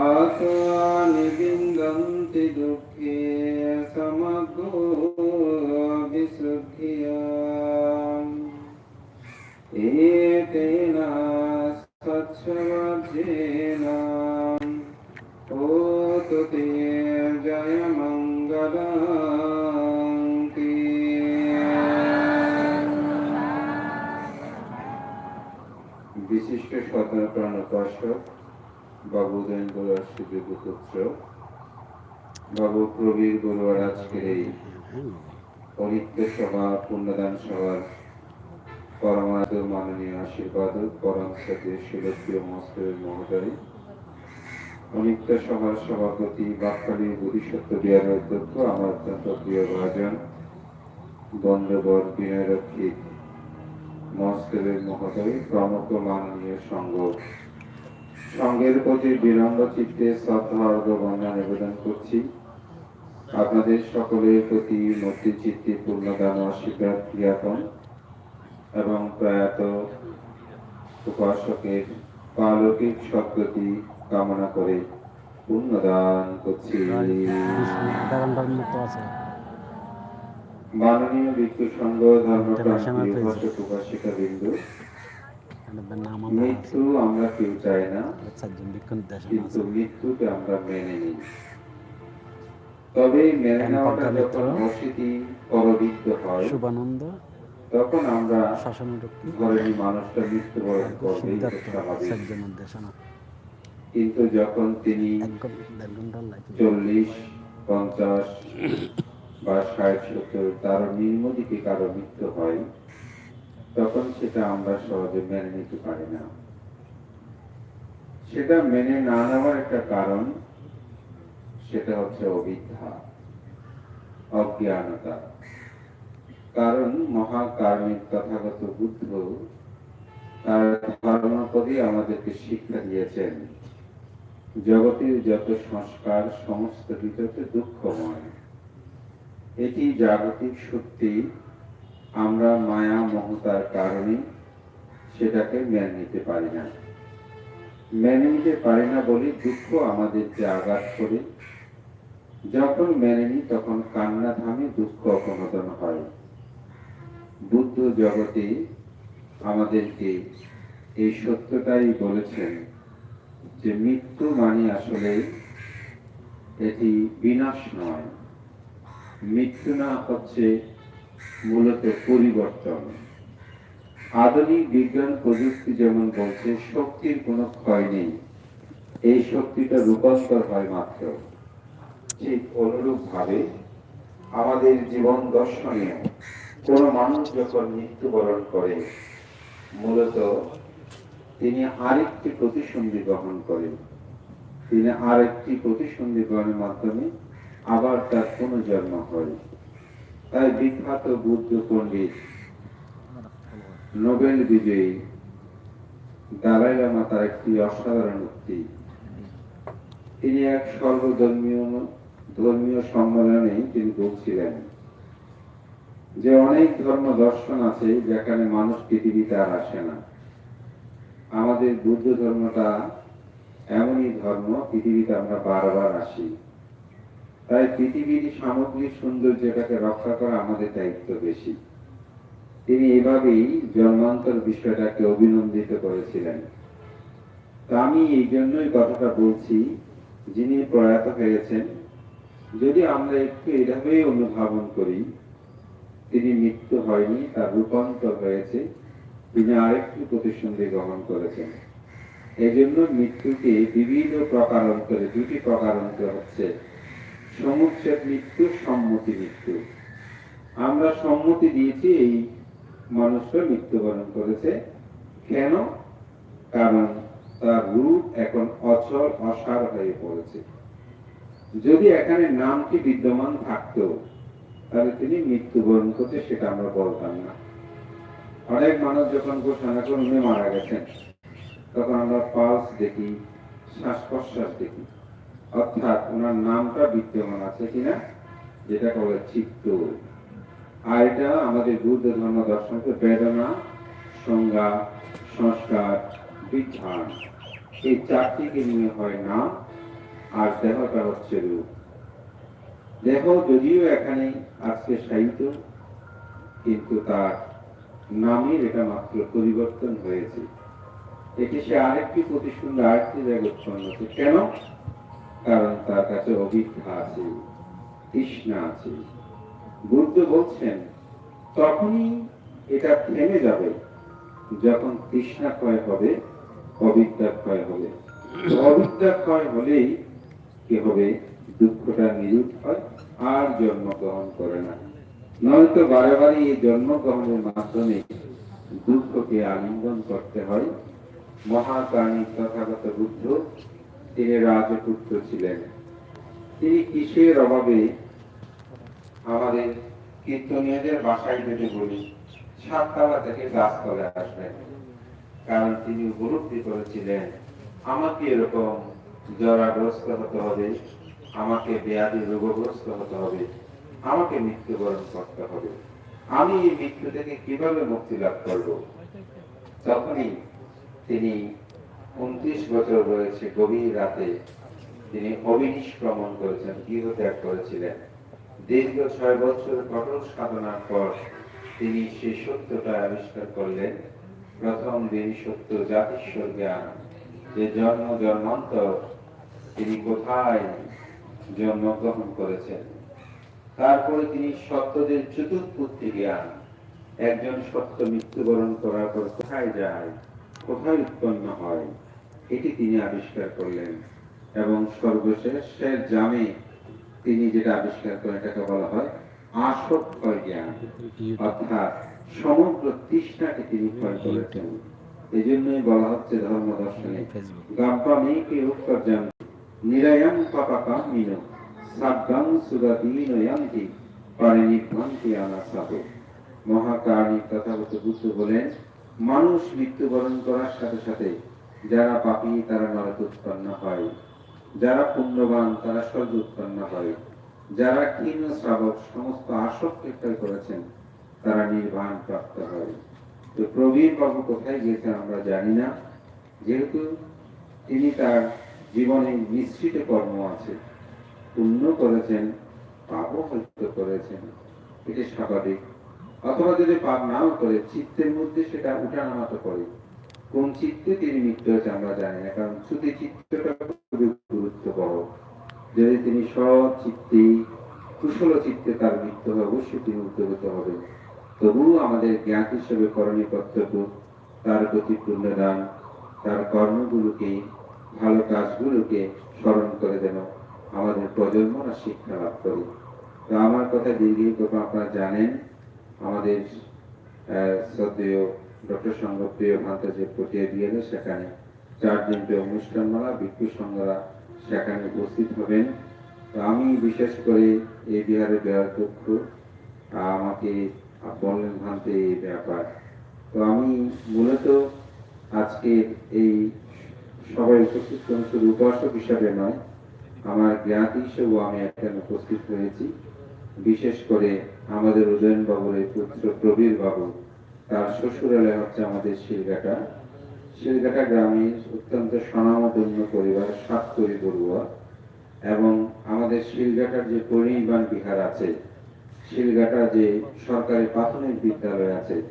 आत्मानि विन्दन्ति दुःखे समग्रो विशुद्धिया स्वच्छवध्येन বিশিষ্ট স্বতন্ত্র উপাসক বাবু দেন্দ্রার সুযোগ্য পুত্র বাবু প্রবীর বড়ুয়ার আজকের এই অনিত্য সভা, পুণ্যদান সভার পরমাত্ম মাননীয় আশীর্বাদ পরম সাথে সুলভ্য মস্তরের মহোদয়। অনিত্য সভার সভাপতি বাক্কালী বোধিসত্ত্ব বিহারের অধ্যক্ষ, আমার অত্যন্ত প্রিয় ভাজন বন্ধবর বিনয়রক্ষিত মস্তরের মহোদয় প্রমুখ মাননীয় সংঘ। সঙ্গের প্রতি বিনম্র চিত্তে শ্রদ্ধা বন্দনা নিবেদন করছি। আপনাদের সকলের প্রতি মূর্তি চিত্তে পূর্ণদান আশীর্বাদ জ্ঞাপন এবং প্রয়াত উপাসকের পালকিক সদ্গতি কামনা করে পুণ্যদান করছি আধা ঘণ্টার মতো আছে মাননীয় ভিক্ষু সংঘ ধর্মপ্রান্তীয় International উপাসিকা বিন্দু নাম মৃত্যু আমরা কেউ চাই না চারজন কিন্তু মৃত্যুকে আমরা মেনে নিই। তবে মেনে জ্ঞান নেওয়াটা যখন অস্বীতি পরবিদ্ধ হয় শুভানন্দ তখন আমরা ধরেনি মানুষটা মৃত্যুবরণ করবে কিন্তু যখন তিনি চল্লিশ পঞ্চাশ বা ষাট সত্তর তার নিম্ন দিকে কারও মৃত্যু হয়, তখন সেটা আমরা সহজে মেনে নিতে পারি না। সেটা মেনে না নেওয়ার একটা কারণ, সেটা হচ্ছে অবিদ্যা, অজ্ঞানতা। কারণ মহাকার্মিক তথাগত বুদ্ধ তার ধর্মপদে আমাদেরকে শিক্ষা দিয়েছেন, জগতের যত সংস্কার, সমস্ত কিছুতে দুঃখময়। এটি জাগতিক শক্তি, আমরা মায়া মমতার কারণে সেটাকে মেনে নিতে পারি না। মেনে নিতে পারি না বলে দুঃখ আমাদেরকে আঘাত করে। যখন মেনে নিই, তখন কান্না থামে, দুঃখ অপনোদন হয়। বুদ্ধ জগতে আমাদেরকে এই সত্যটাই বলেছেন যে মৃত্যু মানে আসলে এটি বিনাশ নয়। মৃত্যু না হচ্ছে মূলত পরিবর্তন। আধুনিক বিজ্ঞান প্রযুক্তি যেমন বলছে, শক্তির কোনো ক্ষয় নেই। এই শক্তিটা রূপান্তর হয় মাত্র। ঠিক অনুরূপ ভাবে আমাদের জীবন দর্শনে কোন মানুষ যখন মৃত্যুবরণ করে, মূলত তিনি আরেকটি প্রতিসন্ধি গ্রহণ করেন। তিনি আরেকটি প্রতিসন্ধি গ্রহণের মাধ্যমে আবার তার পুনর্জন্ম হয়। তাই বিখ্যাত বুদ্ধ পণ্ডিত নোবেল বিজয়ী দালাই লামা তার একটি অসাধারণ উক্তি। তিনি এক সর্বধর্মীয় ধর্মীয় সম্মেলনে তিনি বলছিলেন যে, অনেক ধর্ম দর্শন আছে যেখানে মানুষ পৃথিবীতে আর আসে না। আমাদের বুদ্ধ ধর্মটা এমনই ধর্ম পৃথিবীতে আমরা বারবার আসি। তাই পৃথিবীর সামগ্রিক সৌন্দর্যটাকে রক্ষা করা আমাদের দায়িত্ব বেশি। তিনি এভাবেই জন্মান্তর বিষয়টাকে অভিনন্দিত করেছিলেন। তা আমি এই জন্যই কথাটা বলছি, যিনি প্রয়াত হয়েছেন, যদি আমরা একটু এভাবেই অনুধাবন করি, তিনি মৃত্যু হয়নি, তার রূপান্তর হয়েছে, তিনি আরেকটি প্রতিসন্ধি গ্রহণ করেছেন। এই জন্য মৃত্যুকে বিভিন্ন প্রকারান্তরে, দুটি প্রকারান্তর হচ্ছে সমুচ্ছেদ মৃত্যু, সম্মতি মৃত্যু। আমরা সম্মতি দিয়েছি এই মানুষটা মৃত্যুবরণ করেছে। কেন? কারণ তার রূপ এখন অচল, অসার হয়ে পড়েছে। যদি এখানে নামটি বিদ্যমান থাকতো তাহলে তিনি মৃত্যুবরণ করতে সেটা আমরা বলতাম না। অনেক মানুষ যখন ঘোষণা করে উনি মারা গেছেন, তখন আমরা পালস দেখি শ্বাস প্রশ্বাস দেখি। অর্থাৎ ওনার নামটা বিদ্যমান আছে কিনা যেটা বলে চিত্ত। আর এটা আমাদের বুদ্ধ ধর্ম দর্শনকে বেদনা, সংজ্ঞা, সংস্কার, বিধান। এই চারটিকে নিয়ে হয় না আর দেহটা হচ্ছে রূপ। দেহ যদিও এখানে আজকে সাহিত্য, কিন্তু তার নামের এটা মাত্র পরিবর্তন হয়েছে। এটি সে আরেকটি প্রতি সুন্দর আরেকটি জায়গায় উৎপন্ন হচ্ছে। কেন? কারণ তার কাছে অভিজ্ঞা আছে। তৃষ্ণা আছে। বুদ্ধ বলছেন, তখনই এটা থেমে যাবে যখন তৃষ্ণা ক্ষয় হবে, অবিদ্যা ক্ষয় হবে। অবিদ্যা ক্ষয় হলেই কি হবে? দুঃখটা নিরূপ হয়, আর জন্মগ্রহণ করে না। নয়তো বারে বারে এই জন্মগ্রহণের মাধ্যমে দুঃখকে আলিঙ্গন করতে হয়। মহাকারণী তথাগত বুদ্ধ তিনি রাজপুত্র ছিলেন। তিনি কিসের অভাবে আমাদের কীর্তনীয়দের বাসায় যদি বলি সাততলা থেকে গাছতলে আসবেন কারণ তিনি উপলব্ধি করেছিলেন, আমাকে এরকম জরাগ্রস্ত হতে হবে, আমাকে ব্যাধি রোগগ্রস্ত হতে হবে, আমাকে মৃত্যুবরণ করতে হবে। আমি এই মৃত্যু থেকে কীভাবে মুক্তি লাভ করব? তখনই তিনি উনত্রিশ বছর বয়সে গভীর রাতে তিনি অবিনিষ্ক্রমণ করেছেন গৃহ ত্যাগ করেছিলেন। দীর্ঘ ছয় বছর কঠোর সাধনার পর তিনি সেই সত্যটা আবিষ্কার করলেন। প্রথম দিন সত্য জাতিস্বর জ্ঞান, যে জন্ম জন্মান্তর তিনি কোথায় জন্মগ্রহণ করেছেন। তারপরে তিনি সত্যদের চতুর্পুত্রী জ্ঞান, একজন সত্য মৃত্যুবরণ করার পর কোথায় যায় কোথায় উৎপন্ন হয়, এটি তিনি আবিষ্কার করলেন। এবং সর্বশেষ জামে তিনি যেটা আবিষ্কার করেন, এটাকে বলা হয় জ্ঞান। অর্থাৎ সমগ্র তৃষ্ণাকে তিনি করেছেন। এই জন্যই বলা হচ্ছে ধর্ম দর্শনে ফেসবুক গাব্বামেকে উৎকর্ষণ নিরয়ং পাপাকাম মিনো সাব্বাং সুগাদীন ইয়ান্তি পারিনিভ্রান্তি আনাসাব। মহাকারণী তথাগত বুদ্ধ বলেন মানুষ মৃত্যুবরণ করার সাথে সাথে যারা পাপী, তারা নরকে উৎপন্ন হয়। যারা পুণ্যবান, তারা স্বর্গে উৎপন্ন হয়। যারা ক্ষীণ, শ্রাবক, সমস্ত আসক ক্ষয় করেছেন, তারা নির্বাণ প্রাপ্ত হয়। তো প্রবীর বাবু কোথায় গিয়েছেন আমরা জানি না। যেহেতু তিনি তার জীবনে মিশ্রিত কর্ম আছে। পুণ্য করেছেন, পাপও হয়তো করেছেন। এটি স্বাভাবিক। অথবা যদি পাপ নাও করে, চিত্তের মধ্যে সেটা উঠানামা তো করে কোন চিত্তে তিনি মৃত্যু হয়েছে আমরা জানি না, কারণ শুধু চিত্তটা খুবই গুরুত্ববহ যদি তিনি সৎ চিত্তে কুশল চিত্তে তার মৃত্যু হয় অবশ্যই তিনি উদ্যোগিত হবেন। তবুও আমাদের জ্ঞান হিসেবে করণীয় কর্তব্য, তার প্রতি পুণ্যদান তার কর্মগুলোকে, ভালো কাজগুলোকে স্মরণ করে যেন আমাদের প্রজন্মরা শিক্ষা লাভ করে। তো আমার কথা দীর্ঘিত আপনারা জানেন আমাদের শ্রদ্ধেয় ডক্টর সঙ্গপ্রিয় ভান্তা যে পটিয়া দিয়েছে সেখানে চার দিনটি অনুষ্ঠানমালা ভিক্ষু সংঘরা সেখানে উপস্থিত হবেন। আমি বিশেষ করে এই বিহারের বিহারপক্ষ আমাকে বললেন ভান্তে এই ব্যাপার। তো আমি মূলত আজকে এই সবাই উপস্থিত শুধু উপাসক হিসাবে নয়, আমার জ্ঞাতি হিসেবেও আমি এখানে উপস্থিত হয়েছি। বিশেষ করে আমাদের উদয়ন বাবুর এই পুত্র প্রবীর বাবু, তার শ্বশুরালয় হচ্ছে আমাদের শিলঘাটা। শিলঘাটা গ্রামের অত্যন্ত স্বনামধন্য পরিবার সাতকরি বড়ুয়া। এবং আমাদের শিলঘাটার যে পরিনির্বাণ বিহার আছে শিলঘাটা যে সরকারি প্রাথমিক বিদ্যালয় আছে,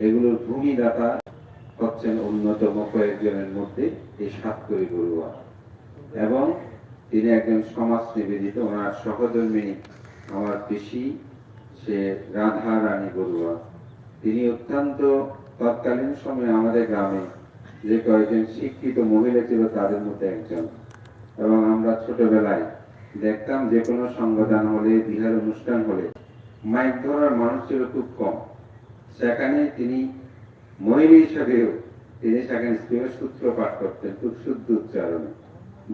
এগুলোর ভূমিদাতা হচ্ছেন অন্যতম কয়েকজনের মধ্যে এই সাতকরি বড়ুয়া। এবং তিনি একজন সমাজ নিবেদিত ওনার সহধর্মিনী আমার পিসি, সে রাধা রানী বড়ুয়া। তিনি অত্যন্ত তৎকালীন সময়ে আমাদের গ্রামে যে কয়েকজন শিক্ষিত মহিলা ছিল, তাদের মধ্যে একজন। এবং আমরা ছোটবেলায় দেখতাম যে কোনো সংগঠন হলে, বিহার অনুষ্ঠান হলে, মাইক ধরার মানুষ ছিল খুব কম। সেখানে তিনি মহিলা হিসাবেও তিনি সেখানে সূত্র পাঠ করতেন, খুব শুদ্ধ উচ্চারণে।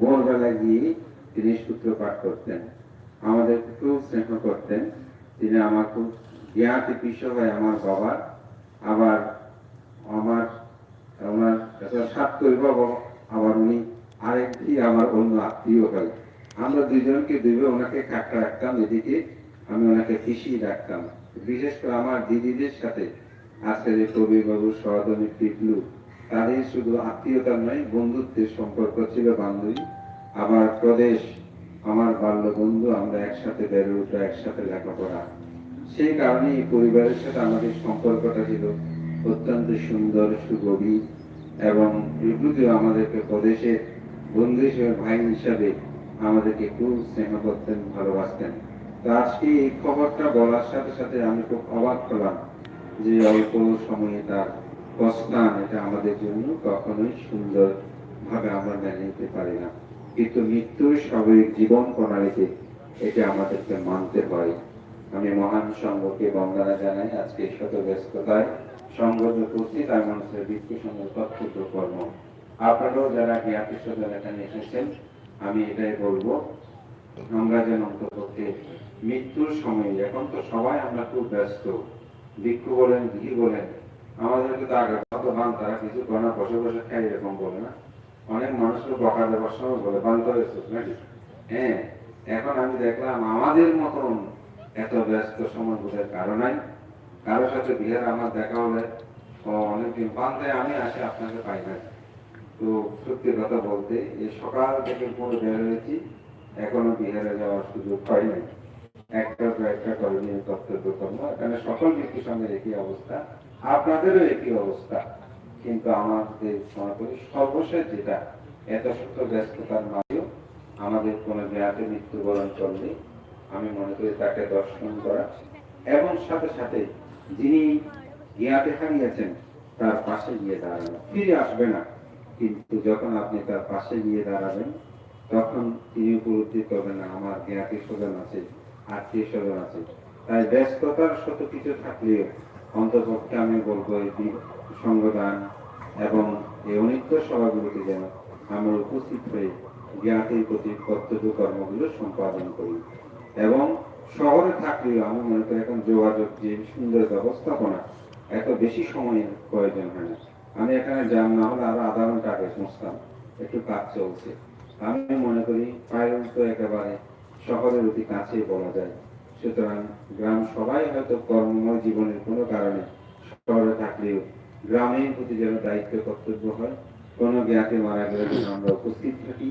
ভোরবেলায় গিয়ে তিনি সূত্র পাঠ করতেন। আমাদের খুব স্নেহ করতেন। তিনি আমার খুব জ্ঞাতি পিস হয় আমার বাবার, আবার আমার আমার সাত করব আবার উনি আরেকটি আমার অন্য আত্মীয় হয় আমরা দুইজনকে দুইবে ওনাকে কাকা রাখতাম, এদিকে আমি ওনাকে পিসি রাখতাম। বিশেষ করে আমার দিদিদের সাথে। আজকে যে কবির বাবু সহধনী টিকলু তাদের শুধু আত্মীয়তা নয়, বন্ধুত্বের সম্পর্ক ছিল বান্ধবী। আমার প্রদেশ আমার বাল্য বন্ধু, আমরা একসাথে বেড়ে উঠা, একসাথে লেখাপড়া। সেই কারণে এই পরিবারের সাথে আমাদের সম্পর্কটা ছিল অত্যন্ত সুন্দর, সুগভীর এবং রিপুতিও আমাদেরকে প্রদেশের বন্ধু হিসেবে, ভাই হিসাবে আমাদেরকে খুব স্নেহ করতেন, ভালোবাসতেন। তো আজকে এই খবরটা বলার সাথে সাথে আমি খুব অবাক হলাম যে অল্প সময়ে তার প্রস্থান, এটা আমাদের জন্য কখনোই সুন্দর ভাবে আমরা মেনে নিতে পারি না। কিন্তু মৃত্যুর স্বাভাবিক জীবন প্রণালীতে এটা আমাদেরকে মানতে হয়। আমি মহান সংঘকে বন্দনা জানাই আজকে শত ব্যস্ততায়। উপস্থিত মানুষের সঙ্গে কর্ম। আপনারাও যারা জ্ঞাতি এখানে এসেছেন, আমি এটাই বলব, আমরা যেন অন্তপক্ষে মৃত্যুর সময়, এখন তো সবাই আমরা খুব ব্যস্ত। ভিক্ষু বলেন ঘি বলেন, আমাদেরকে তো আগে কত বান, তারা কিছু না, বসে বসে খাই এরকম বলে না। অনেক মানুষকে বকা দেওয়ার সময় বলে বান করে নাকি? হ্যাঁ এখন আমি দেখলাম আমাদের মতন এত ব্যস্ত সময় বোধের কারণে কারোর সাথে বিয়ের আমার দেখা হলে অনেকদিন বান্ধে আমি আসি আপনাকে পাই না তো সত্যি কথা বলতে, এই সকাল থেকে পুরো বের হয়েছি, এখনও বিহারে যাওয়ার সুযোগ নাই। একটা একটা করণীয় কর্তব্য কর্ম এখানে সকল ব্যক্তির সঙ্গে একই অবস্থা, আপনাদেরও একই অবস্থা। কিন্তু আমাদের করি সর্বশেষ যেটা, এত শত ব্যস্ততার মাঝেও আমাদের কোনো জ্ঞাতে মৃত্যুবরণ করলে আমি মনে করি তাকে দর্শন করা। এবং সাথে সাথে যিনি জ্ঞাতে হারিয়েছেন, তার পাশে গিয়ে দাঁড়ানো। ফিরে আসবে না, কিন্তু যখন আপনি তার পাশে গিয়ে দাঁড়াবেন, তখন তিনি উপলব্ধি করবেন, আমার জ্ঞাতি স্বজন আছে আত্মীয় স্বজন আছে? তাই ব্যস্ততার শত কিছু থাকলেও অন্তপক্ষে আমি বলব এই সঙ্গদান এবং এই অনিত্য সভাগুলোতে যেন আমরা উপস্থিত হয়ে জ্ঞাতির প্রতি কর্তব্য কর্মগুলো সম্পাদন করি। এবং শহরে থাকলেও আমি মনে করি এখন যোগাযোগ যে সুন্দর ব্যবস্থাপনা, এত বেশি সময়ের প্রয়োজন হয় না। আমি এখানে জাম না হলে আরও আধা ঘণ্টা আগে পৌঁছতাম। একটু কাজ চলছে। আমি মনে করি পায়রন তো একেবারে শহরের অতি কাছে বলা যায়। সুতরাং গ্রাম সবাই হয়তো কর্মময় জীবনের কোনো কারণে শহরে থাকলেও গ্রামের প্রতি যেন দায়িত্ব কর্তব্য হয়। কোনো জ্ঞাতে মারা গেলে যেন আমরা উপস্থিত থাকি,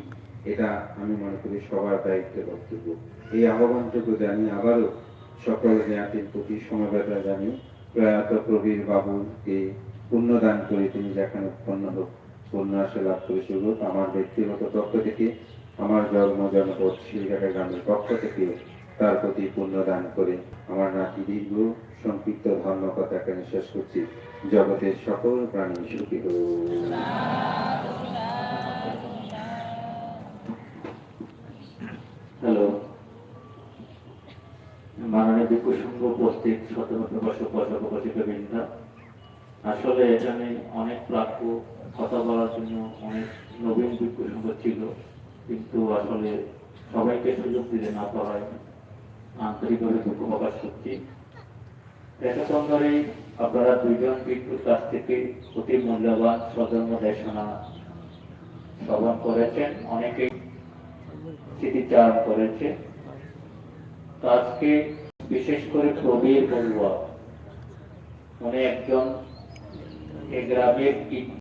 এটা আমি মনে করি সবার দায়িত্ব কর্তব্য। এই আহ্বানটুকু জানি আবারও সকল জ্ঞাতির প্রতি সমবেতা জানি প্রয়াত প্রবীর বাবুকে পুণ্যদান করে তিনি যেখানে উৎপন্ন হোক পুণ্য আসে লাভ করে শুরু আমার ব্যক্তিগত পক্ষ থেকে, আমার জন্ম জনপদ শিলঘাটা গ্রামের পক্ষ থেকে তার প্রতি পুণ্য দান করে। আমার নাতি দীর্ঘ, সংক্ষিপ্ত ধর্মকথা এখানে শেষ করছি। জগতের সকল প্রাণী সুখী হ্যালো। মাননীয় বিপুল সংঘ উপস্থিত বৃন্দ। আসলে এখানে অনেক প্রাপ্য কথা বলার জন্য অনেক নবীন বিপুল সংঘ ছিল। কিন্তু আসলে সবাইকে সুযোগ দিতে না পারায় দুঃখ আপনারা দুইজন বিদ্যুৎ কাছ থেকে অতি মূল্যবান দেশনা শ্রবণ করেছেন অনেকেই স্মৃতিচারণ করেছে আজকে বিশেষ করে প্রবীর বড়ুয়া, উনি একজন এ গ্রামের